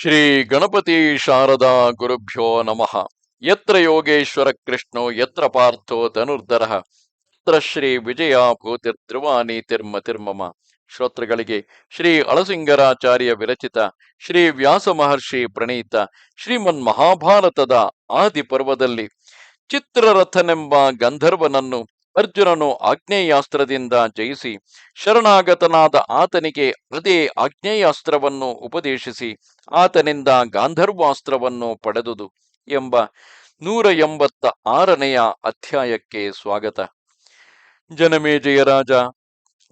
ಶ್ರೀ ಗಣಪತಿ ಶಾರದಾ ಗುರುಭ್ಯೋ ನಮಃ. ಯತ್ರ ಯೋಗೇಶ್ವರ ಕೃಷ್ಣೋ, ಯತ್ರ ಪಾರ್ಥೋ ಧನುರ್ಧರ. ಯತ್ರ ಶ್ರೀ ವಿಜಯ ಭೂತಿರ್ಧ್ರುವಾನಿ ತಿರ್ಮ ತಿರ್ಮಮ. ಶ್ರೋತೃಗಳಿಗೆ ಶ್ರೀ ಅಳಸಿಂಗರಾಚಾರ್ಯ ವಿರಚಿತ, ಶ್ರೀ ವ್ಯಾಸ ಮಹರ್ಷಿ ಪ್ರಣೀತ, ಶ್ರೀಮನ್ ಮಹಾಭಾರತದ ಆದಿ ಪರ್ವದಲ್ಲಿ ಚಿತ್ರರಥನೆಂಬ ಗಂಧರ್ವನನ್ನು ಅರ್ಜುನನು ಆಗ್ನೇಯಾಸ್ತ್ರದಿಂದ ಜಯಿಸಿ ಶರಣಾಗತನಾದ ಆತನಿಗೆ ಅದೇ ಆಗ್ನೇಯಾಸ್ತ್ರವನ್ನು ಉಪದೇಶಿಸಿ ಆತನಿಂದ ಗಾಂಧರ್ವಾಸ್ತ್ರವನ್ನು ಪಡೆದುದು ಎಂಬ ನೂರ ಎಂಬತ್ತ ಆರನೆಯ ಅಧ್ಯಾಯಕ್ಕೆ ಸ್ವಾಗತ. ಜನಮೇಜಯ ರಾಜ.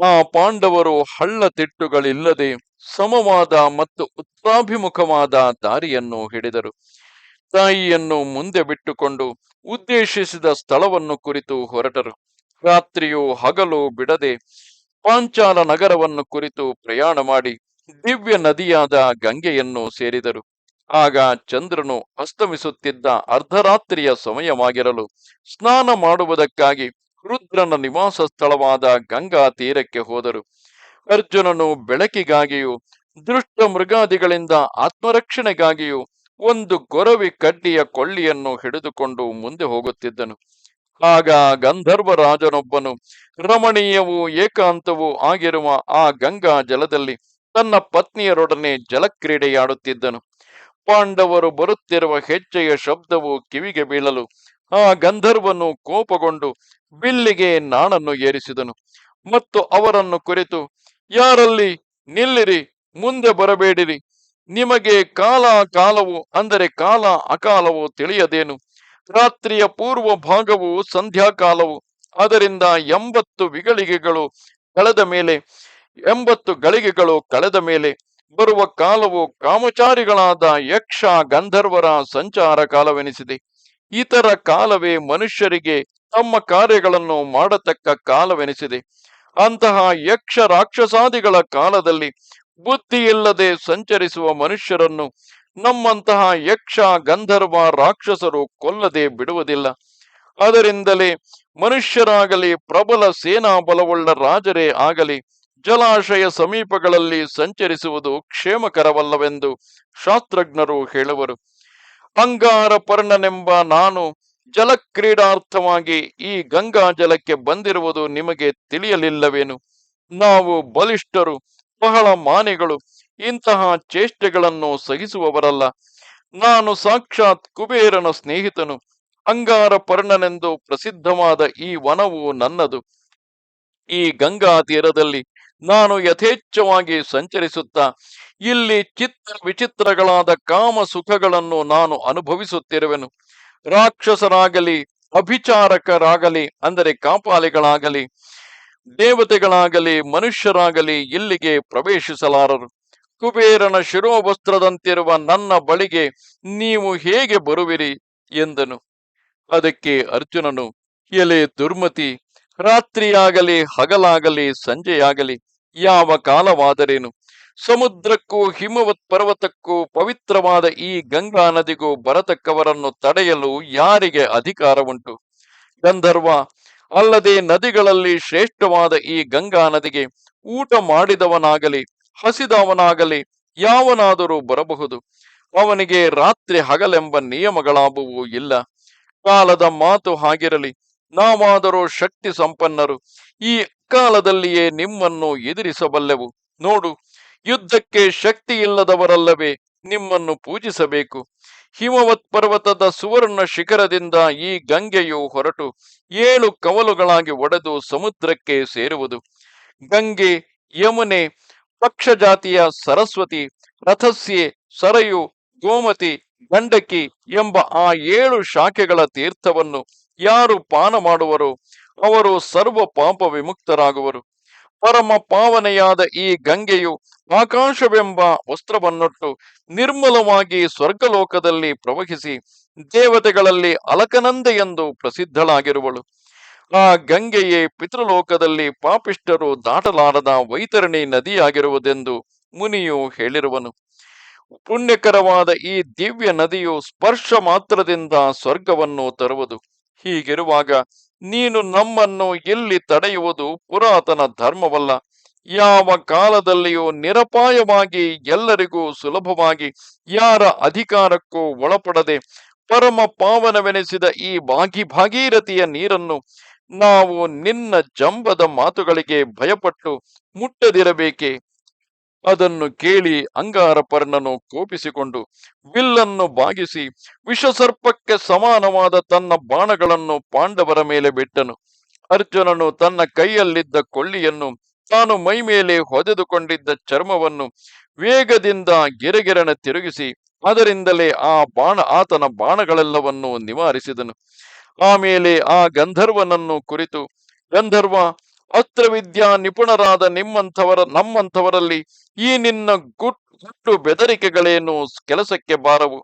ಆ ಪಾಂಡವರು ಹಳ್ಳ ತಿಟ್ಟುಗಳಿಲ್ಲದೆ ಸಮವಾದ ಮತ್ತು ಉತ್ರಾಭಿಮುಖವಾದ ದಾರಿಯನ್ನು ಹಿಡಿದರು. ತಾಯಿಯನ್ನು ಮುಂದೆ ಬಿಟ್ಟುಕೊಂಡು ಉದ್ದೇಶಿಸಿದ ಸ್ಥಳವನ್ನು ಕುರಿತು ಹೊರಟರು. ರಾತ್ರಿಯು ಹಗಲು ಬಿಡದೆ ಪಾಂಚಾಲ ನಗರವನ್ನು ಕುರಿತು ಪ್ರಯಾಣ ಮಾಡಿ ದಿವ್ಯ ನದಿಯಾದ ಗಂಗೆಯನ್ನು ಸೇರಿದರು. ಆಗ ಚಂದ್ರನು ಅಸ್ತಮಿಸುತ್ತಿದ್ದ ಅರ್ಧರಾತ್ರಿಯ ಸಮಯವಾಗಿರಲು ಸ್ನಾನ ಮಾಡುವುದಕ್ಕಾಗಿ ರುದ್ರನ ನಿವಾಸ ಸ್ಥಳವಾದ ಗಂಗಾ ತೀರಕ್ಕೆ ಹೋದರು. ಅರ್ಜುನನು ಬೆಳಕಿಗಾಗಿಯೂ ದೃಷ್ಟ ಮೃಗಾದಿಗಳಿಂದ ಆತ್ಮರಕ್ಷಣೆಗಾಗಿಯೂ ಒಂದು ಗೊರವಿ ಕಡ್ಡಿಯ ಕೊಳ್ಳಿಯನ್ನು ಹಿಡಿದುಕೊಂಡು ಮುಂದೆ ಹೋಗುತ್ತಿದ್ದನು. ಆಗ ಗಂಧರ್ವ ರಾಜನೊಬ್ಬನು ರಮಣೀಯವೂ ಏಕಾಂತವೂ ಆಗಿರುವ ಆ ಗಂಗಾ ಜಲದಲ್ಲಿ ತನ್ನ ಪತ್ನಿಯರೊಡನೆ ಜಲಕ್ರೀಡೆಯಾಡುತ್ತಿದ್ದನು. ಪಾಂಡವರು ಬರುತ್ತಿರುವ ಹೆಜ್ಜೆಯ ಶಬ್ದವು ಕಿವಿಗೆ ಬೀಳಲು ಆ ಗಂಧರ್ವನು ಕೋಪಗೊಂಡು ಬಿಲ್ಲಿಗೆ ನಾಣನ್ನು ಏರಿಸಿದನು ಮತ್ತು ಅವರನ್ನು ಕುರಿತು, ಯಾರಲ್ಲಿ ನಿಲ್ಲಿರಿ, ಮುಂದೆ ಬರಬೇಡಿರಿ. ನಿಮಗೆ ಕಾಲ ಕಾಲವು ಅಂದರೆ ಕಾಲ ಅಕಾಲವು ತಿಳಿಯದೇನು? ರಾತ್ರಿಯ ಪೂರ್ವ ಭಾಗವು ಸಂಧ್ಯಾಕಾಲವು. ಅದರಿಂದ ಎಂಬತ್ತು ವಿಗಳಿಗೆಗಳು ಕಳೆದ ಮೇಲೆ, ಎಂಬತ್ತು ಗಳಿಗೆಗಳು ಕಳೆದ ಮೇಲೆ ಬರುವ ಕಾಲವು ಕಾಮಚಾರಿಗಳಾದ ಯಕ್ಷ ಗಂಧರ್ವರ ಸಂಚಾರ ಕಾಲವೆನಿಸಿದೆ. ಇತರ ಕಾಲವೇ ಮನುಷ್ಯರಿಗೆ ತಮ್ಮ ಕಾರ್ಯಗಳನ್ನು ಮಾಡತಕ್ಕ ಕಾಲವೆನಿಸಿದೆ. ಅಂತಹ ಯಕ್ಷ ರಾಕ್ಷಸಾದಿಗಳ ಕಾಲದಲ್ಲಿ ಬುದ್ಧಿ ಇಲ್ಲದೆ ಸಂಚರಿಸುವ ಮನುಷ್ಯರನ್ನು ನಮ್ಮಂತಹ ಯಕ್ಷ, ಗಂಧರ್ವ, ರಾಕ್ಷಸರು ಕೊಲ್ಲದೆ ಬಿಡುವುದಿಲ್ಲ. ಅದರಿಂದಲೇ ಮನುಷ್ಯರಾಗಲಿ, ಪ್ರಬಲ ಸೇನಾ ಬಲವುಳ್ಳ ರಾಜರೇ ಆಗಲಿ, ಜಲಾಶಯ ಸಮೀಪಗಳಲ್ಲಿ ಸಂಚರಿಸುವುದು ಕ್ಷೇಮಕರವಲ್ಲವೆಂದು ಶಾಸ್ತ್ರಜ್ಞರು ಹೇಳುವರು. ಅಂಗಾರ ಪರ್ಣನೆಂಬ ನಾನು ಜಲಕ್ರೀಡಾರ್ಥವಾಗಿ ಈ ಗಂಗಾ ಜಲಕ್ಕೆ ಬಂದಿರುವುದು ನಿಮಗೆ ತಿಳಿಯಲಿಲ್ಲವೇನು? ನಾವು ಬಲಿಷ್ಠರು, ಬಹಳ ಮಾನಿಗಳು ಇಂತಹ ಚೇಷ್ಟೆಗಳನ್ನು ಸಹಿಸುವವರಲ್ಲ. ನಾನು ಸಾಕ್ಷಾತ್ ಕುಬೇರನ ಸ್ನೇಹಿತನು. ಅಂಗಾರ ಪರ್ಣನೆಂದು ಪ್ರಸಿದ್ಧವಾದ ಈ ವನವು ನನ್ನದು. ಈ ಗಂಗಾ ತೀರದಲ್ಲಿ ನಾನು ಯಥೇಚ್ಛವಾಗಿ ಸಂಚರಿಸುತ್ತಾ, ಇಲ್ಲಿ ಚಿತ್ರ ವಿಚಿತ್ರಗಳಾದ ಕಾಮ ಸುಖಗಳನ್ನು ನಾನು ಅನುಭವಿಸುತ್ತಿರುವೆನು. ರಾಕ್ಷಸರಾಗಲಿ, ಅಭಿಚಾರಕರಾಗಲಿ, ಅಂದರೆ ಕಾಪಾಲಿಗಳಾಗಲಿ, ದೇವತೆಗಳಾಗಲಿ, ಮನುಷ್ಯರಾಗಲಿ ಇಲ್ಲಿಗೆ ಪ್ರವೇಶಿಸಲಾರರು. ಕುಬೇರನ ಶಿರೋವಸ್ತ್ರದಂತಿರುವ ನನ್ನ ಬಳಿಗೆ ನೀವು ಹೇಗೆ ಬರುವಿರಿ? ಎಂದನು. ಅದಕ್ಕೆ ಅರ್ಜುನನು, ಎಲೆ ದುರ್ಮತಿ, ರಾತ್ರಿಯಾಗಲಿ, ಹಗಲಾಗಲಿ, ಸಂಜೆಯಾಗಲಿ, ಯಾವ ಕಾಲವಾದರೇನು? ಸಮುದ್ರಕ್ಕೂ, ಹಿಮವತ್ ಪರ್ವತಕ್ಕೂ ಪವಿತ್ರವಾದ ಈ ಗಂಗಾ ನದಿಗೂ ಬರತಕ್ಕವರನ್ನು ತಡೆಯಲು ಯಾರಿಗೆ ಅಧಿಕಾರ ಉಂಟು ಗಂಧರ್ವ, ಅಲ್ಲದೆ ನದಿಗಳಲ್ಲಿ ಶ್ರೇಷ್ಠವಾದ ಈ ಗಂಗಾ ನದಿಗೆ ಊಟ ಮಾಡಿದವನಾಗಲಿ ಹಸಿದವನಾಗಲಿ, ಯಾವನಾದರೂ ಬರಬಹುದು. ಅವನಿಗೆ ರಾತ್ರಿ ಹಗಲೆಂಬ ನಿಯಮಗಳಾಬುವು ಇಲ್ಲ. ಕಾಲದ ಮಾತು ಹಾಗಿರಲಿ, ನಾವಾದರೂ ಶಕ್ತಿ ಸಂಪನ್ನರು. ಈ ಕಾಲದಲ್ಲಿಯೇ ನಿಮ್ಮನ್ನು ಎದುರಿಸಬಲ್ಲೆವು. ನೋಡು, ಯುದ್ಧಕ್ಕೆ ಶಕ್ತಿ ಇಲ್ಲದವರಲ್ಲವೇ ನಿಮ್ಮನ್ನು ಪೂಜಿಸಬೇಕು. ಹಿಮವತ್ ಪರ್ವತದ ಸುವರ್ಣ ಶಿಖರದಿಂದ ಈ ಗಂಗೆಯು ಹೊರಟು. ಏಳು ಕವಲುಗಳಾಗಿ ಒಡೆದು ಸಮುದ್ರಕ್ಕೆ ಸೇರುವುದು. ಗಂಗೆ, ಯಮುನೆ ಪಕ್ಷಜಾತಿಯ ಸರಸ್ವತಿ, ರಥಸ್ಯೆ, ಸರಯು, ಗೋಮತಿ, ಗಂಡಕಿ ಎಂಬ ಆ ಏಳು ಶಾಖೆಗಳ ತೀರ್ಥವನ್ನು ಯಾರು ಪಾನ ಮಾಡುವರು? ಅವರು ಸರ್ವ ಪಾಪ ವಿಮುಕ್ತರಾಗುವರು. ಪರಮ ಪಾವನೆಯಾದ ಈ ಗಂಗೆಯು ಆಕಾಶವೆಂಬ ವಸ್ತ್ರವನ್ನೊಟ್ಟು ನಿರ್ಮಲವಾಗಿ ಸ್ವರ್ಗಲೋಕದಲ್ಲಿ ಪ್ರವಹಿಸಿ ದೇವತೆಗಳಲ್ಲಿ ಅಲಕನಂದೆ ಎಂದು ಪ್ರಸಿದ್ಧಳಾಗಿರುವಳು. ಆ ಗಂಗೆಯೇ ಪಿತೃಲೋಕದಲ್ಲಿ ಪಾಪಿಷ್ಟರು ದಾಟಲಾರದ ವೈತರಣಿ ನದಿಯಾಗಿರುವುದೆಂದು ಮುನಿಯು ಹೇಳಿರುವನು. ಪುಣ್ಯಕರವಾದ ಈ ದಿವ್ಯ ನದಿಯು ಸ್ಪರ್ಶ ಮಾತ್ರದಿಂದ ಸ್ವರ್ಗವನ್ನು ತರುವುದು. ಹೀಗಿರುವಾಗ ನೀನು ನಮ್ಮನ್ನು ಎಲ್ಲಿ ತಡೆಯುವುದು ಪುರಾತನ ಧರ್ಮವಲ್ಲ. ಯಾವ ಕಾಲದಲ್ಲಿಯೂ ನಿರಪಾಯವಾಗಿ ಎಲ್ಲರಿಗೂ ಸುಲಭವಾಗಿ ಯಾರ ಅಧಿಕಾರಕ್ಕೂ ಒಳಪಡದೆ ಪರಮ ಪಾವನವೆನಿಸಿದ ಈ ಭಾಗಿ ಭಾಗೀರಥಿಯ ನೀರನ್ನು ನಾವು ನಿನ್ನ ಜಂಬದ ಮಾತುಗಳಿಗೆ ಭಯಪಟ್ಟು ಮುಟ್ಟದಿರಬೇಕೆ? ಅದನ್ನು ಕೇಳಿ ಅಂಗಾರಪರ್ಣನು ಕೋಪಿಸಿಕೊಂಡು ವಿಲ್ಲನ್ನು ಬಾಗಿಸಿ ವಿಷಸರ್ಪಕ್ಕೆ ಸಮಾನವಾದ ತನ್ನ ಬಾಣಗಳನ್ನು ಪಾಂಡವರ ಮೇಲೆ ಬಿಟ್ಟನು. ಅರ್ಜುನನು ತನ್ನ ಕೈಯಲ್ಲಿದ್ದ ಕೊಳ್ಳಿಯನ್ನು ತಾನು ಮೈ ಮೇಲೆ ಹೊದೆದುಕೊಂಡಿದ್ದ ಚರ್ಮವನ್ನು ವೇಗದಿಂದ ಗಿರಗಿರಣ ತಿರುಗಿಸಿ ಅದರಿಂದಲೇ ಆ ಬಾಣ ಆತನ ಬಾಣಗಳೆಲ್ಲವನ್ನು ನಿವಾರಿಸಿದನು. ಆಮೇಲೆ ಆ ಗಂಧರ್ವನನ್ನು ಕುರಿತು, ಗಂಧರ್ವ ಅಸ್ತ್ರವಿದ್ಯಾ ನಿಪುಣರಾದ ನಿಮ್ಮಂಥವರ, ನಮ್ಮಂಥವರಲ್ಲಿ ಈ ನಿನ್ನ ಗುಟ್, ಗುಟ್ಟು ಬೆದರಿಕೆಗಳೇನು ಕೆಲಸಕ್ಕೆ ಬಾರವು?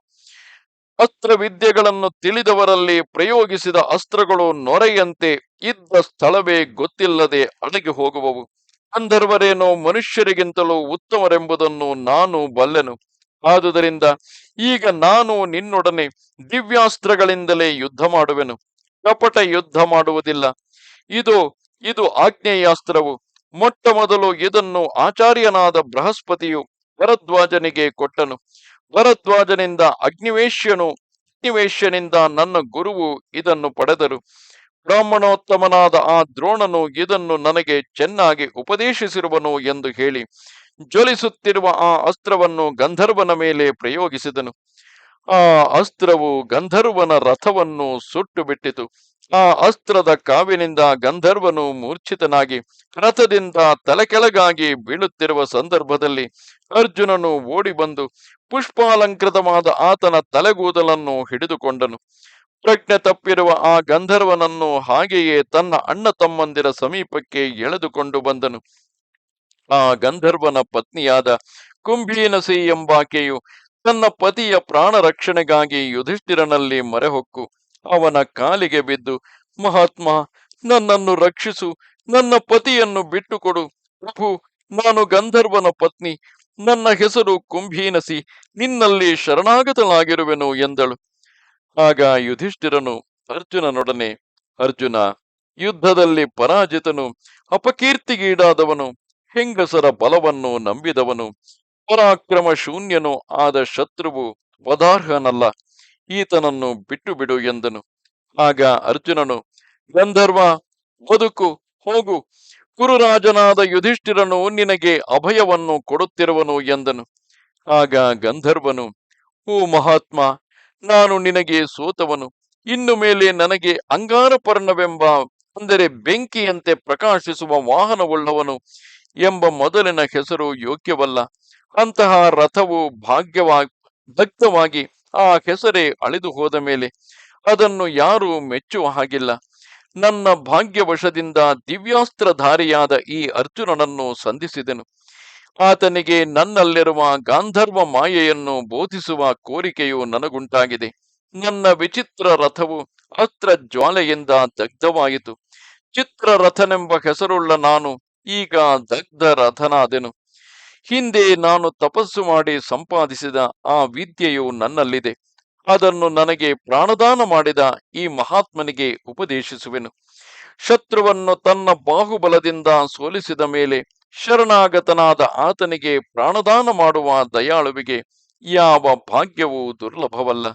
ಅಸ್ತ್ರವಿದ್ಯೆಗಳನ್ನು ತಿಳಿದವರಲ್ಲಿ ಪ್ರಯೋಗಿಸಿದ ಅಸ್ತ್ರಗಳು ನೊರೆಯಂತೆ ಇದ್ದ ಸ್ಥಳವೇ ಗೊತ್ತಿಲ್ಲದೆ ಅಡಗಿ ಹೋಗುವವು. ಗಂಧರ್ವರೇನೋ ಮನುಷ್ಯರಿಗಿಂತಲೂ ಉತ್ತಮರೆಂಬುದನ್ನು ನಾನು ಬಲ್ಲೆನು. ಆದುದರಿಂದ ಈಗ ನಾನು ನಿನ್ನೊಡನೆ ದಿವ್ಯಾಸ್ತ್ರಗಳಿಂದಲೇ ಯುದ್ಧ ಮಾಡುವೆನು. ಕಪಟ ಯುದ್ಧ ಮಾಡುವುದಿಲ್ಲ. ಇದು ಇದು ಆಗ್ನೇಯಾಸ್ತ್ರವು ಮೊಟ್ಟ ಮೊದಲು ಇದನ್ನು ಆಚಾರ್ಯನಾದ ಬೃಹಸ್ಪತಿಯು ಭರದ್ವಾಜನಿಗೆ ಕೊಟ್ಟನು. ಭರದ್ವಾಜನಿಂದ ಅಗ್ನಿವೇಶ್ಯನು, ಅಗ್ನಿವೇಶ್ಯನಿಂದ ನನ್ನ ಗುರುವು ಇದನ್ನು ಪಡೆದರು. ಬ್ರಾಹ್ಮಣೋತ್ತಮನಾದ ಆ ದ್ರೋಣನು ಇದನ್ನು ನನಗೆ ಚೆನ್ನಾಗಿ ಉಪದೇಶಿಸಿರುವನು ಎಂದು ಹೇಳಿ. ಜ್ವಲಿಸುತ್ತಿರುವ ಆ ಅಸ್ತ್ರವನ್ನು ಗಂಧರ್ವನ ಮೇಲೆ ಪ್ರಯೋಗಿಸಿದನು. ಆ ಅಸ್ತ್ರವು ಗಂಧರ್ವನ ರಥವನ್ನು ಸುಟ್ಟು ಬಿಟ್ಟಿತು ಆ ಅಸ್ತ್ರದ ಕಾವಿನಿಂದ ಗಂಧರ್ವನು ಮೂರ್ಛಿತನಾಗಿ ರಥದಿಂದ ತಲೆಕೆಳಗಾಗಿ ಬೀಳುತ್ತಿರುವ ಸಂದರ್ಭದಲ್ಲಿ ಅರ್ಜುನನು ಓಡಿ ಬಂದು ಪುಷ್ಪಾಲಂಕೃತವಾದ ಆತನ ತಲೆಗೂದಲನ್ನು ಹಿಡಿದುಕೊಂಡನು. ಪ್ರಜ್ಞೆ ತಪ್ಪಿರುವ ಆ ಗಂಧರ್ವನನ್ನು ಹಾಗೆಯೇ ತನ್ನ ಅಣ್ಣ ತಮ್ಮಂದಿರ ಸಮೀಪಕ್ಕೆ ಎಳೆದುಕೊಂಡು ಬಂದನು. ಆ ಗಂಧರ್ವನ ಪತ್ನಿಯಾದ ಕುಂಭೀನಸಿ ಎಂಬಾಕೆಯು ತನ್ನ ಪತಿಯ ಪ್ರಾಣ ರಕ್ಷಣೆಗಾಗಿ ಯುಧಿಷ್ಠಿರನಲ್ಲಿ ಮರೆಹೊಕ್ಕು. ಅವನ ಕಾಲಿಗೆ ಬಿದ್ದು, ಮಹಾತ್ಮ, ನನ್ನನ್ನು ರಕ್ಷಿಸು, ನನ್ನ ಪತಿಯನ್ನು ಬಿಟ್ಟುಕೊಡು. ಪ್ರಭು, ನಾನು ಗಂಧರ್ವನ ಪತ್ನಿ. ನನ್ನ ಹೆಸರು ಕುಂಭೀನಸಿ. ನಿನ್ನಲ್ಲಿ ಶರಣಾಗತನಾಗಿರುವೆನು ಎಂದಳು. ಆಗ ಯುಧಿಷ್ಠಿರನು ಅರ್ಜುನನೊಡನೆ, ಅರ್ಜುನ, ಯುದ್ಧದಲ್ಲಿ ಪರಾಜಿತನು, ಅಪಕೀರ್ತಿಗೀಡಾದವನು. ಹೆಂಗಸರ ಬಲವನ್ನು ನಂಬಿದವನು, ಪರಾಕ್ರಮ ಶೂನ್ಯನು ಆದ ಶತ್ರುವು ವದಾರ್ಹನಲ್ಲ, ಈತನನ್ನು ಬಿಟ್ಟು ಬಿಡು ಎಂದನು. ಆಗ ಅರ್ಜುನನು, ಗಂಧರ್ವ, ಬದುಕು, ಹೋಗು. ಕುರುರಾಜನಾದ ಯುಧಿಷ್ಠಿರನು ನಿನಗೆ ಅಭಯವನ್ನು ಕೊಡುತ್ತಿರುವನು ಎಂದನು. ಆಗ ಗಂಧರ್ವನು, ಓ ಮಹಾತ್ಮ, ನಾನು ನಿನಗೆ ಸೋತವನು. ಇನ್ನು ಮೇಲೆ ನನಗೆ ಅಂಗಾರಪರ್ಣವೆಂಬ ಅಂದರೆ ಬೆಂಕಿಯಂತೆ ಪ್ರಕಾಶಿಸುವ ವಾಹನವುಳ್ಳವನು ಎಂಬ ಮೊದಲಿನ ಹೆಸರು ಯೋಗ್ಯವಲ್ಲ. ಅಂತಹ ರಥವು ಭಾಗ್ಯವಾಗಿ ಭಕ್ತವಾಗಿ ಆ ಹೆಸರೇ ಅಳಿದು ಹೋದ ಮೇಲೆ ಅದನ್ನು ಯಾರೂ ಮೆಚ್ಚುವ ಹಾಗಿಲ್ಲ. ನನ್ನ ಭಾಗ್ಯವಶದಿಂದ ದಿವ್ಯಾಸ್ತ್ರಧಾರಿಯಾದ ಈ ಅರ್ಜುನನನ್ನು ಸಂಧಿಸಿದೆನು. ಆತನಿಗೆ ನನ್ನಲ್ಲಿರುವ ಗಾಂಧರ್ವ ಮಾಯೆಯನ್ನು ಬೋಧಿಸುವ ಕೋರಿಕೆಯು ನನಗುಂಟಾಗಿದೆ. ನನ್ನ ವಿಚಿತ್ರ ರಥವು ಅಸ್ತ್ರ ಜ್ವಾಲೆಯಿಂದ ದಗ್ಧವಾಯಿತು. ಚಿತ್ರರಥನೆಂಬ ಹೆಸರುಳ್ಳ ನಾನು ಈಗ ದಗ್ಧ ರಥನಾದೆನು. ಹಿಂದೆ ನಾನು ತಪಸ್ಸು ಮಾಡಿ ಸಂಪಾದಿಸಿದ ಆ ವಿದ್ಯೆಯು ನನ್ನಲ್ಲಿದೆ. ಅದನ್ನು ನನಗೆ ಪ್ರಾಣದಾನ ಮಾಡಿದ ಈ ಮಹಾತ್ಮನಿಗೆ ಉಪದೇಶಿಸುವೆನು. ಶತ್ರುವನ್ನು ತನ್ನ ಬಾಹುಬಲದಿಂದ ಸೋಲಿಸಿದ ಮೇಲೆ ಶರಣಾಗತನಾದ ಆತನಿಗೆ ಪ್ರಾಣದಾನ ಮಾಡುವ ದಯಾಳುವಿಗೆ ಯಾವ ಭಾಗ್ಯವೂ ದುರ್ಲಭವಲ್ಲ.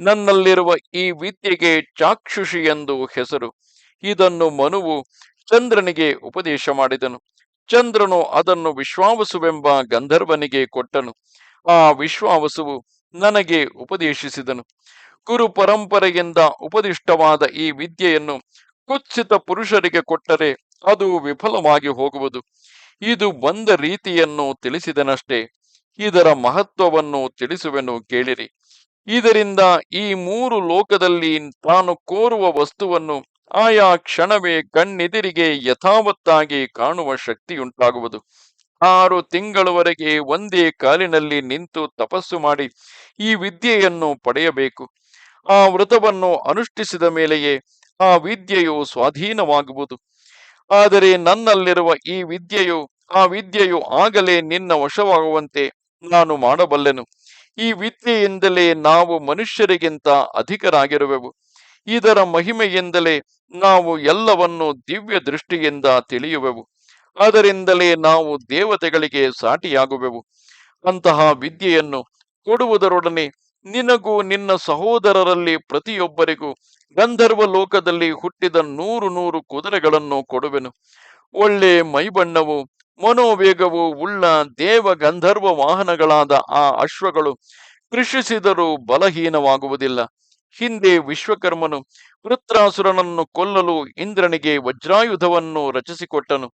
ನನ್ನಲ್ಲಿರುವ ಈ ವಿದ್ಯೆಗೆ ಚಾಕ್ಷುಷಿ ಎಂದು ಹೆಸರು. ಇದನ್ನು ಮನುವು ಚಂದ್ರನಿಗೆ ಉಪದೇಶ ಮಾಡಿದನು. ಚಂದ್ರನು ಅದನ್ನು ವಿಶ್ವಾವಸುವೆಂಬ ಗಂಧರ್ವನಿಗೆ ಕೊಟ್ಟನು. ಆ ವಿಶ್ವಾವಸುವು ನನಗೆ ಉಪದೇಶಿಸಿದನು. ಗುರು ಪರಂಪರೆಯಿಂದ ಉಪದಿಷ್ಟವಾದ ಈ ವಿದ್ಯೆಯನ್ನು ಕುತ್ಸಿತ ಪುರುಷರಿಗೆ ಕೊಟ್ಟರೆ ಅದು ವಿಫಲವಾಗಿ ಹೋಗುವುದು. ಇದು ಬಂದ ರೀತಿಯನ್ನು ತಿಳಿಸಿದನಷ್ಟೇ. ಇದರ ಮಹತ್ವವನ್ನು ತಿಳಿಸುವೆನು ಕೇಳಿರಿ. ಇದರಿಂದ ಈ ಮೂರು ಲೋಕದಲ್ಲಿ ತಾನು ಕೋರುವ ವಸ್ತುವನ್ನು ಆಯಾ ಕ್ಷಣವೇ ಕಣ್ಣೆದಿರಿಗೆ ಯಥಾವತ್ತಾಗಿ ಕಾಣುವ ಶಕ್ತಿಯುಂಟಾಗುವುದು. ಆರು ತಿಂಗಳವರೆಗೆ ಒಂದೇ ಕಾಲಿನಲ್ಲಿ ನಿಂತು ತಪಸ್ಸು ಮಾಡಿ ಈ ವಿದ್ಯೆಯನ್ನು ಪಡೆಯಬೇಕು. ಆ ವ್ರತವನ್ನು ಅನುಷ್ಠಿಸಿದ ಮೇಲೆಯೇ ಆ ವಿದ್ಯೆಯು ಸ್ವಾಧೀನವಾಗುವುದು. ಆದರೆ ನನ್ನಲ್ಲಿರುವ ಈ ವಿದ್ಯೆಯು, ಆ ವಿದ್ಯೆಯು ಆಗಲೇ ನಿನ್ನ ವಶವಾಗುವಂತೆ ನಾನು ಮಾಡಬಲ್ಲೆನು. ಈ ವಿದ್ಯೆಯಿಂದಲೇ ನಾವು ಮನುಷ್ಯರಿಗಿಂತ ಅಧಿಕರಾಗಿರುವೆವು. ಇದರ ಮಹಿಮೆಯಿಂದಲೇ ನಾವು ಎಲ್ಲವನ್ನು ದಿವ್ಯ ದೃಷ್ಟಿಯಿಂದ ತಿಳಿಯುವೆವು. ಅದರಿಂದಲೇ ನಾವು ದೇವತೆಗಳಿಗೆ ಸಾಟಿಯಾಗುವೆವು. ಅಂತಹ ವಿದ್ಯೆಯನ್ನು ಕೊಡುವುದರೊಡನೆ ನಿನಗೂ ನಿನ್ನ ಸಹೋದರರಲ್ಲಿ ಪ್ರತಿಯೊಬ್ಬರಿಗೂ ಗಂಧರ್ವ ಲೋಕದಲ್ಲಿ ಹುಟ್ಟಿದ ನೂರು ನೂರು ಕುದುರೆಗಳನ್ನು ಕೊಡುವೆನು. ಒಳ್ಳೆ ಮೈಬಣ್ಣವು, ಮನೋವೇಗವು ಉಳ್ಳ ದೇವ ಗಂಧರ್ವ ವಾಹನಗಳಾದ ಆ ಅಶ್ವಗಳು ಕೃಷಿಸಿದರೂ ಬಲಹೀನವಾಗುವುದಿಲ್ಲ. ಹಿಂದೆ ವಿಶ್ವಕರ್ಮನು ವೃತ್ರಾಸುರನನ್ನು ಕೊಲ್ಲಲು ಇಂದ್ರನಿಗೆ ವಜ್ರಾಯುಧವನ್ನು ರಚಿಸಿಕೊಟ್ಟನು.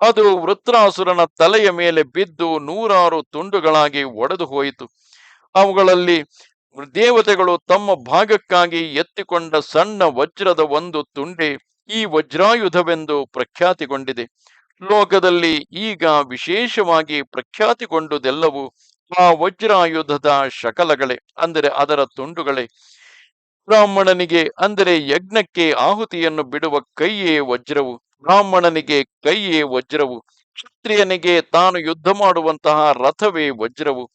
ಅದು ವೃತ್ರಾಸುರನ ತಲೆಯ ಮೇಲೆ ಬಿದ್ದು ನೂರಾರು ತುಂಡುಗಳಾಗಿ ಒಡೆದು ಹೋಯಿತು. ಅವುಗಳಲ್ಲಿ ದೇವತೆಗಳು ತಮ್ಮ ಭಾಗಕ್ಕಾಗಿ ಎತ್ತಿಕೊಂಡ ಸಣ್ಣ ವಜ್ರದ ಒಂದು ತುಂಡೆ ಈ ವಜ್ರಾಯುಧವೆಂದು ಪ್ರಖ್ಯಾತಿಗೊಂಡಿದೆ. ಲೋಕದಲ್ಲಿ ಈಗ ವಿಶೇಷವಾಗಿ ಪ್ರಖ್ಯಾತಿಗೊಂಡುದೆಲ್ಲವೂ ಆ ವಜ್ರಾಯುಧದ ಶಕಲಗಳೇ, ಅಂದರೆ ಅದರ ತುಂಡುಗಳೇ. ಬ್ರಾಹ್ಮಣನಿಗೆ, ಅಂದರೆ ಯಜ್ಞಕ್ಕೆ ಆಹುತಿಯನ್ನು ಬಿಡುವ ಕೈಯೇ ವಜ್ರವು, ಬ್ರಾಹ್ಮಣನಿಗೆ ಕೈಯೇ ವಜ್ರವು, ಕ್ಷತ್ರಿಯನಿಗೆ ತಾನು ಯುದ್ಧ ಮಾಡುವಂತಹ ರಥವೇ ವಜ್ರವು,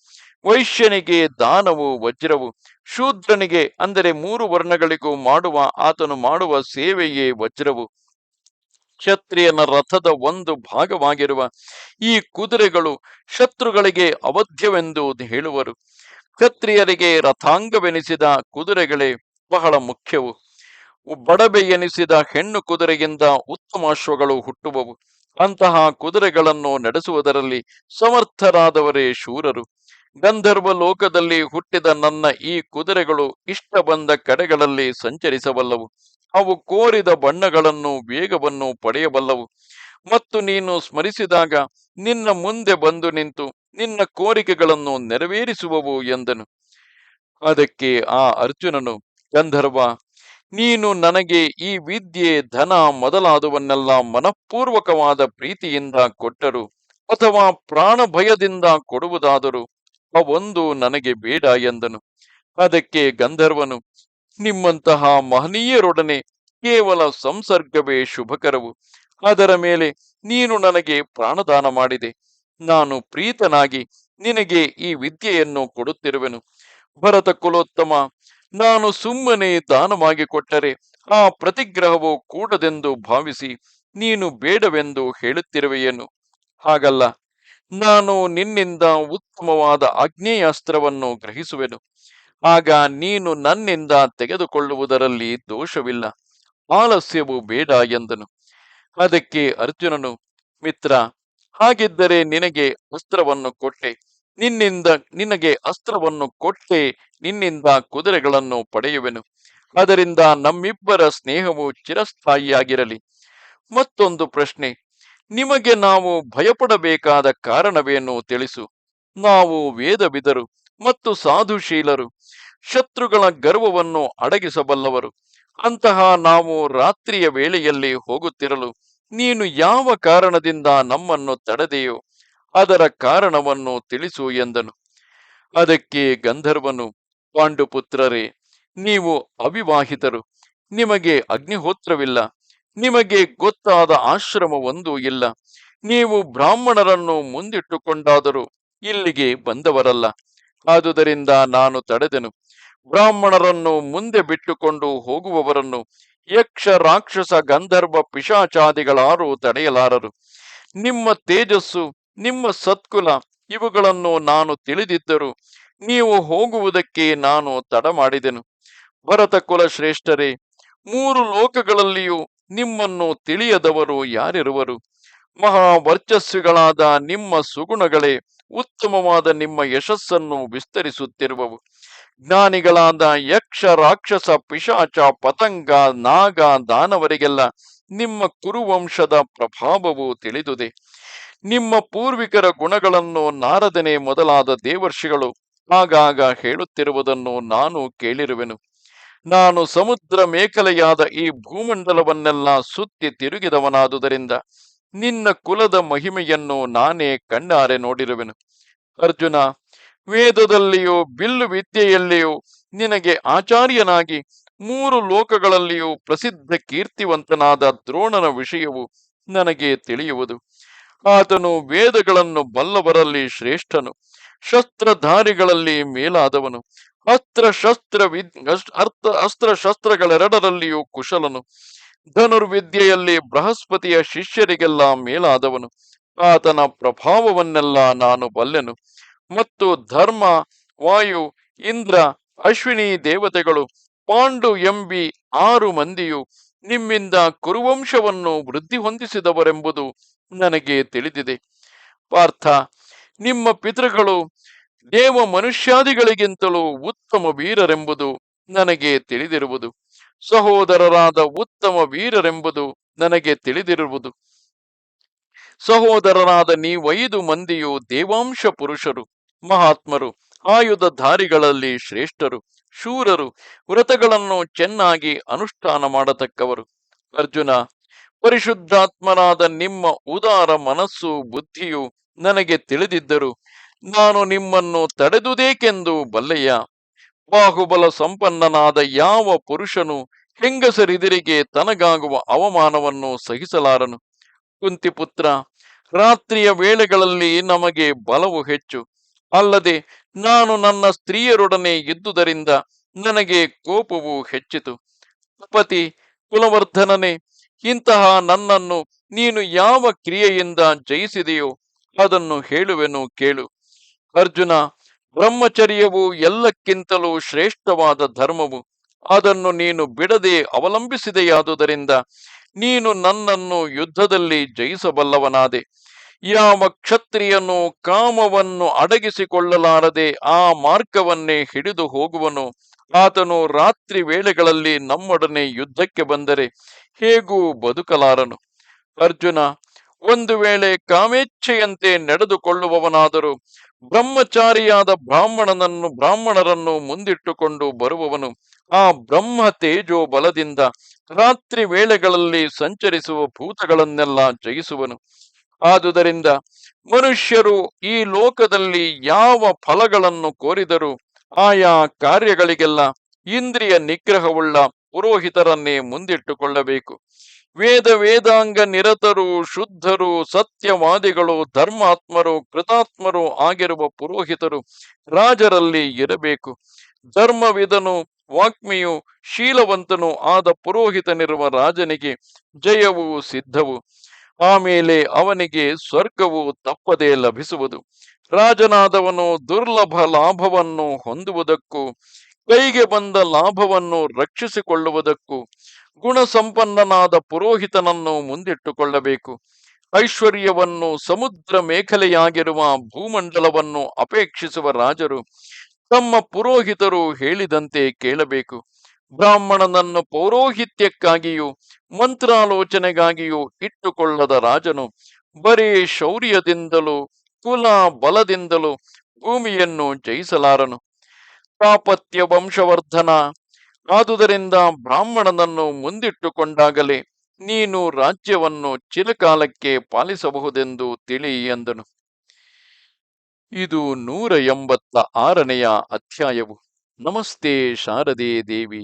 ವೈಶ್ಯನಿಗೆ ದಾನವು ವಜ್ರವು, ಶೂದ್ರನಿಗೆ, ಅಂದರೆ ಮೂರು ವರ್ಣಗಳಿಗೂ ಮಾಡುವ, ಆತನು ಮಾಡುವ ಸೇವೆಯೇ ವಜ್ರವು. ಕ್ಷತ್ರಿಯನ ರಥದ ಒಂದು ಭಾಗವಾಗಿರುವ ಈ ಕುದುರೆಗಳು ಶತ್ರುಗಳಿಗೆ ಅವಧ್ಯವೆಂದು ಹೇಳುವರು. ಕ್ಷತ್ರಿಯರಿಗೆ ರಥಾಂಗವೆನಿಸಿದ ಕುದುರೆಗಳೇ ಬಹಳ ಮುಖ್ಯವು. ಬಡಬೆ ಎನಿಸಿದ ಹೆಣ್ಣು ಕುದುರೆಗಿಂತ ಉತ್ತಮ ಅಶ್ವಗಳು ಹುಟ್ಟುವವು. ಅಂತಹ ಕುದುರೆಗಳನ್ನು ನಡೆಸುವುದರಲ್ಲಿ ಸಮರ್ಥರಾದವರೇ ಶೂರರು. ಗಂಧರ್ವ ಲೋಕದಲ್ಲಿ ಹುಟ್ಟಿದ ನನ್ನ ಈ ಕುದುರೆಗಳು ಇಷ್ಟ ಬಂದ ಕಡೆಗಳಲ್ಲಿ ಸಂಚರಿಸಬಲ್ಲವು. ಅವು ಕೋರಿದ ಬಣ್ಣಗಳನ್ನು ವೇಗವನ್ನು ಪಡೆಯಬಲ್ಲವು. ಮತ್ತು ನೀನು ಸ್ಮರಿಸಿದಾಗ ನಿನ್ನ ಮುಂದೆ ಬಂದು ನಿಂತು ನಿನ್ನ ಕೋರಿಕೆಗಳನ್ನು ನೆರವೇರಿಸುವವು ಎಂದನು. ಅದಕ್ಕೆ ಆ ಅರ್ಜುನನು ಗಂಧರ್ವ, ನೀನು ನನಗೆ ಈ ವಿದ್ಯೆ ಧನ ಮೊದಲಾದವನ್ನೆಲ್ಲ ಮನಪೂರ್ವಕವಾದ ಪ್ರೀತಿಯಿಂದ ಕೊಟ್ಟರು ಅಥವಾ ಪ್ರಾಣ ಭಯದಿಂದ ಕೊಡುವುದಾದರೂ ಅವೊಂದು ನನಗೆ ಬೇಡ ಎಂದನು. ಅದಕ್ಕೆ ಗಂಧರ್ವನು, ನಿಮ್ಮಂತಹ ಮಹನೀಯರೊಡನೆ ಕೇವಲ ಸಂಸರ್ಗವೇ ಶುಭಕರವು. ಅದರ ಮೇಲೆ ನೀನು ನನಗೆ ಪ್ರಾಣದಾನ ಮಾಡಿದೆ. ನಾನು ಪ್ರೀತನಾಗಿ ನಿನಗೆ ಈ ವಿದ್ಯೆಯನ್ನು ಕೊಡುತ್ತಿರುವೆನು. ಭರತ ಕುಲೋತ್ತಮ ನಾನು ಸುಮ್ಮನೆ ದಾನವಾಗಿ ಕೊಟ್ಟರೆ ಆ ಪ್ರತಿಗ್ರಹವು ಕೂಡದೆಂದು ಭಾವಿಸಿ ನೀನು ಬೇಡವೆಂದು ಹೇಳುತ್ತಿರುವೆಯೇನು? ಹಾಗಲ್ಲ. ನಾನು ನಿನ್ನಿಂದ ಉತ್ತಮವಾದ ಆಗ್ನೇಯಾಸ್ತ್ರವನ್ನು ಗ್ರಹಿಸುವೆನು. ಆಗ ನೀನು ನನ್ನಿಂದ ತೆಗೆದುಕೊಳ್ಳುವುದರಲ್ಲಿ ದೋಷವಿಲ್ಲ. ಆಲಸ್ಯವು ಬೇಡ ಎಂದನು. ಅದಕ್ಕೆ ಅರ್ಜುನನು, ಮಿತ್ರ, ಹಾಗಿದ್ದರೆ ನಿನಗೆ ಅಸ್ತ್ರವನ್ನು ಕೊಟ್ಟೆ. ನಿನ್ನಿಂದ ನಿನಗೆ ಅಸ್ತ್ರವನ್ನು ಕೊಟ್ಟೆ, ನಿನ್ನಿಂದ ಕುದುರೆಗಳನ್ನು ಪಡೆಯುವೆನು. ಅದರಿಂದ ನಮ್ಮಿಬ್ಬರ ಸ್ನೇಹವು ಚಿರಸ್ಥಾಯಿಯಾಗಿರಲಿ. ಮತ್ತೊಂದು ಪ್ರಶ್ನೆ, ನಿಮಗೆ ನಾವು ಭಯಪಡಬೇಕಾದ ಕಾರಣವೇನು ತಿಳಿಸು? ನಾವು ವೇದವಿದರು ಮತ್ತು ಸಾಧುಶೀಲರು, ಶತ್ರುಗಳ ಗರ್ವವನ್ನು ಅಡಗಿಸಬಲ್ಲವರು. ಅಂತಹ ನಾವು ರಾತ್ರಿಯ ವೇಳೆಯಲ್ಲಿ ಹೋಗುತ್ತಿರಲು ನೀನು ಯಾವ ಕಾರಣದಿಂದ ನಮ್ಮನ್ನು ತಡೆದೆಯೋ ಅದರ ಕಾರಣವನ್ನು ತಿಳಿಸು ಎಂದನು. ಅದಕ್ಕೆ ಗಂಧರ್ವನು, ಪಾಂಡುಪುತ್ರರೇ, ನೀವು ಅವಿವಾಹಿತರು. ನಿಮಗೆ ಅಗ್ನಿಹೋತ್ರವಿಲ್ಲ. ನಿಮಗೆ ಗೊತ್ತಾದ ಆಶ್ರಮವೊಂದೂ ಇಲ್ಲ. ನೀವು ಬ್ರಾಹ್ಮಣರನ್ನು ಮುಂದಿಟ್ಟುಕೊಂಡಾದರೂ ಇಲ್ಲಿಗೆ ಬಂದವರಲ್ಲ. ಆದುದರಿಂದ ನಾನು ತಡೆದೆನು. ಬ್ರಾಹ್ಮಣರನ್ನು ಮುಂದೆ ಬಿಟ್ಟುಕೊಂಡು ಹೋಗುವವರನ್ನು ಯಕ್ಷ, ರಾಕ್ಷಸ, ಗಂಧರ್ವ, ಪಿಶಾಚಾದಿಗಳಾರು ತಡೆಯಲಾರರು. ನಿಮ್ಮ ತೇಜಸ್ಸು ನಿಮ್ಮ ಸತ್ಕುಲ, ಇವುಗಳನ್ನು ನಾನು ತಿಳಿದಿದ್ದರು ನೀವು ಹೋಗುವುದಕ್ಕೆ ನಾನು ತಡ ಮಾಡಿದೆನು ಭರತ ಕುಲ ಶ್ರೇಷ್ಠರೇ, ಮೂರು ಲೋಕಗಳಲ್ಲಿಯೂ ನಿಮ್ಮನ್ನು ತಿಳಿಯದವರು ಯಾರಿರುವರು? ಮಹಾ ವರ್ಚಸ್ವಿಗಳಾದ ನಿಮ್ಮ ಸುಗುಣಗಳೇ ಉತ್ತಮವಾದ ನಿಮ್ಮ ಯಶಸ್ಸನ್ನು ವಿಸ್ತರಿಸುತ್ತಿರುವವು. ಜ್ಞಾನಿಗಳಾದ ಯಕ್ಷ, ರಾಕ್ಷಸ, ಪಿಶಾಚ, ಪತಂಗ, ನಾಗ, ದಾನವರಿಗೆಲ್ಲ ನಿಮ್ಮ ಕುರುವಂಶದ ಪ್ರಭಾವವು ತಿಳಿದುದೆ. ನಿಮ್ಮ ಪೂರ್ವಿಕರ ಗುಣಗಳನ್ನು ನಾರದನೆ ಮೊದಲಾದ ದೇವರ್ಷಿಗಳು ಆಗಾಗ ಹೇಳುತ್ತಿರುವುದನ್ನು ನಾನು ಕೇಳಿರುವೆನು. ನಾನು ಸಮುದ್ರ ಮೇಖಲೆಯಾದ ಈ ಭೂಮಂಡಲವನ್ನೆಲ್ಲ ಸುತ್ತಿ ತಿರುಗಿದವನಾದುದರಿಂದ ನಿನ್ನ ಕುಲದ ಮಹಿಮೆಯನ್ನು ನಾನೇ ಕಣ್ಣಾರೆ ನೋಡಿರುವೆನು. ಅರ್ಜುನ, ವೇದದಲ್ಲಿಯೂ ಬಿಲ್ಲು ವಿದ್ಯೆಯಲ್ಲಿಯೂ ನಿನಗೆ ಆಚಾರ್ಯನಾಗಿ ಮೂರು ಲೋಕಗಳಲ್ಲಿಯೂ ಪ್ರಸಿದ್ಧ ಕೀರ್ತಿವಂತನಾದ ದ್ರೋಣನ ವಿಷಯವು ನನಗೆ ತಿಳಿಯುವುದು. ಆತನು ವೇದಗಳನ್ನು ಬಲ್ಲವರಲ್ಲಿ ಶ್ರೇಷ್ಠನು, ಶಸ್ತ್ರಧಾರಿಗಳಲ್ಲಿ ಮೇಲಾದವನು, ಅಸ್ತ್ರ ಶಸ್ತ್ರ ವಿದ್ ಅರ್ಥ ಅಸ್ತ್ರ ಶಸ್ತ್ರಗಳೆರಡರಲ್ಲಿಯೂ ಕುಶಲನು, ಧನುರ್ವಿದ್ಯೆಯಲ್ಲಿ ಬೃಹಸ್ಪತಿಯ ಶಿಷ್ಯರಿಗೆಲ್ಲ ಮೇಲಾದವನು. ಆತನ ಪ್ರಭಾವವನ್ನೆಲ್ಲ ನಾನು ಬಲ್ಲೆನು. ಮತ್ತು ಧರ್ಮ, ವಾಯು, ಇಂದ್ರ, ಅಶ್ವಿನಿ ದೇವತೆಗಳು, ಪಾಂಡು ಎಂಬಿ ಆರು ಮಂದಿಯು ನಿಮ್ಮಿಂದ ಕುರುವಂಶವನ್ನು ವೃದ್ಧಿ ಹೊಂದಿಸಿದವರೆಂಬುದು ನನಗೆ ತಿಳಿದಿದೆ. ಪಾರ್ಥ, ನಿಮ್ಮ ಪಿತೃಗಳು ದೇವ ಮನುಷ್ಯಾದಿಗಳಿಗಿಂತಲೂ ಉತ್ತಮ ವೀರರೆಂಬುದು ನನಗೆ ತಿಳಿದಿರುವುದು. ಸಹೋದರರಾದ ಉತ್ತಮ ವೀರರೆಂಬುದು ನನಗೆ ತಿಳಿದಿರುವುದು. ಸಹೋದರರಾದ ನೀವೈದು ಮಂದಿಯು ದೇವಾಂಶ ಪುರುಷರು, ಮಹಾತ್ಮರು, ಆಯುಧಧಾರಿಗಳಲ್ಲಿ ಶ್ರೇಷ್ಠರು. ಶೂರರು ವ್ರತಗಳನ್ನು ಚೆನ್ನಾಗಿ ಅನುಷ್ಠಾನ ಮಾಡತಕ್ಕವರು. ಅರ್ಜುನ ಪರಿಶುದ್ಧಾತ್ಮನಾದ ನಿಮ್ಮ ಉದಾರ ಮನಸ್ಸು, ಬುದ್ಧಿಯು ನನಗೆ ತಿಳಿದಿದ್ದರು. ನಾನು ನಿಮ್ಮನ್ನು ತಡೆದುದೇಕೆಂದು ಬಲ್ಲೆಯ? ಬಾಹುಬಲ ಸಂಪನ್ನನಾದ ಯಾವ ಪುರುಷನು ಹೆಂಗಸರಿದಿರಿಗೆ ತನಗಾಗುವ ಅವಮಾನವನ್ನು ಸಹಿಸಲಾರನು? ಕುಂತಿಪುತ್ರ, ರಾತ್ರಿಯ ವೇಳೆಗಳಲ್ಲಿ ನಮಗೆ ಬಲವು ಹೆಚ್ಚು. ಅಲ್ಲದೆ ನಾನು ನನ್ನ ಸ್ತ್ರೀಯರೊಡನೆ ಇದ್ದುದರಿಂದ ನನಗೆ ಕೋಪವು ಹೆಚ್ಚಿತು. ಪತಿ ಕುಲವರ್ಧನನೇ, ಇಂತಹ ನನ್ನನ್ನು ನೀನು ಯಾವ ಕ್ರಿಯೆಯಿಂದ ಜಯಿಸಿದೆಯೋ ಅದನ್ನು ಹೇಳುವೆನು ಕೇಳು. ಅರ್ಜುನ, ಬ್ರಹ್ಮಚರ್ಯವು ಎಲ್ಲಕ್ಕಿಂತಲೂ ಶ್ರೇಷ್ಠವಾದ ಧರ್ಮವು ಅದನ್ನು ನೀನು ಬಿಡದೆ ಅವಲಂಬಿಸಿದೆಯಾದುದರಿಂದ ನೀನು ನನ್ನನ್ನು ಯುದ್ಧದಲ್ಲಿ ಜಯಿಸಬಲ್ಲವನಾದೆ. ಯಾವ ಕ್ಷತ್ರಿಯನು ಕಾಮವನ್ನು ಅಡಗಿಸಿಕೊಳ್ಳಲಾರದೆ ಆ ಮಾರ್ಗವನ್ನೇ ಹಿಡಿದು ಹೋಗುವನು. ಆತನು ರಾತ್ರಿ ವೇಳೆಗಳಲ್ಲಿ ನಮ್ಮೊಡನೆ ಯುದ್ಧಕ್ಕೆ ಬಂದರೆ ಹೇಗೂ ಬದುಕಲಾರನು? ಅರ್ಜುನ, ಒಂದು ವೇಳೆ ಕಾಮೇಚ್ಛೆಯಂತೆ ನಡೆದುಕೊಳ್ಳುವವನಾದರೂ ಬ್ರಹ್ಮಚಾರಿಯಾದ ಬ್ರಾಹ್ಮಣನನ್ನು ಬ್ರಾಹ್ಮಣರನ್ನು ಮುಂದಿಟ್ಟುಕೊಂಡು ಬರುವವನು ಆ ಬ್ರಹ್ಮ ತೇಜೋ ಬಲದಿಂದ ರಾತ್ರಿ ವೇಳೆಗಳಲ್ಲಿ ಸಂಚರಿಸುವ ಭೂತಗಳನ್ನೆಲ್ಲ ಜಯಿಸುವನು. ಆದುದರಿಂದ ಮನುಷ್ಯರು ಈ ಲೋಕದಲ್ಲಿ ಯಾವ ಫಲಗಳನ್ನು ಕೋರಿದರು ಆಯಾ ಕಾರ್ಯಗಳಿಗೆಲ್ಲ ಇಂದ್ರಿಯ ನಿಗ್ರಹವುಳ್ಳ ಪುರೋಹಿತರನ್ನೇ ಮುಂದಿಟ್ಟುಕೊಳ್ಳಬೇಕು. ವೇದ ವೇದಾಂಗ ನಿರತರು, ಶುದ್ಧರು, ಸತ್ಯವಾದಿಗಳು, ಧರ್ಮಾತ್ಮರು, ಕೃತಾತ್ಮರು ಆಗಿರುವ ಪುರೋಹಿತರು ರಾಜರಲ್ಲಿ ಇರಬೇಕು. ಧರ್ಮವಿದನು ವಾಗ್ಮಿಯು ಶೀಲವಂತನು ಆದ ಪುರೋಹಿತನಿರುವ ರಾಜನಿಗೆ ಜಯವು ಸಿದ್ಧವು. ಆಮೇಲೆ ಅವನಿಗೆ ಸ್ವರ್ಗವು ತಪ್ಪದೇ ಲಭಿಸುವುದು. ರಾಜನಾದವನು ದುರ್ಲಭ ಲಾಭವನ್ನು ಹೊಂದುವುದಕ್ಕೂ, ಕೈಗೆ ಬಂದ ಲಾಭವನ್ನು ರಕ್ಷಿಸಿಕೊಳ್ಳುವುದಕ್ಕೂ, ಗುಣಸಂಪನ್ನನಾದ ಪುರೋಹಿತನನ್ನು ಮುಂದಿಟ್ಟುಕೊಳ್ಳಬೇಕು. ಐಶ್ವರ್ಯವನ್ನು ಸಮುದ್ರ ಮೇಖಲೆಯಾಗಿರುವ ಭೂಮಂಡಲವನ್ನು ಅಪೇಕ್ಷಿಸುವ ರಾಜರು ತಮ್ಮ ಪುರೋಹಿತರು ಹೇಳಿದಂತೆ ಕೇಳಬೇಕು. ಬ್ರಾಹ್ಮಣನನ್ನು ಪೌರೋಹಿತ್ಯಕ್ಕಾಗಿಯೂ, ಮಂತ್ರಾಲೋಚನೆಗಾಗಿಯೂ ಇಟ್ಟುಕೊಳ್ಳದ ರಾಜನು ಬರೀ ಶೌರ್ಯದಿಂದಲೂ ಕುಲ ಬಲದಿಂದಲೂ ಭೂಮಿಯನ್ನು ಜಯಿಸಲಾರನು. ತಾಪತ್ಯ ವಂಶವರ್ಧನ, ಆದುದರಿಂದ ಬ್ರಾಹ್ಮಣನನ್ನು ಮುಂದಿಟ್ಟುಕೊಂಡಾಗಲೇ ನೀನು ರಾಜ್ಯವನ್ನು ಚಿರಕಾಲಕ್ಕೆ ಪಾಲಿಸಬಹುದೆಂದು ತಿಳಿ ಎಂದನು. ಇದು ನೂರ ಎಂಬತ್ತ ಆರನೆಯ ಅಧ್ಯಾಯವು. ನಮಸ್ತೆ ಶಾರದೆ ದೇವಿ.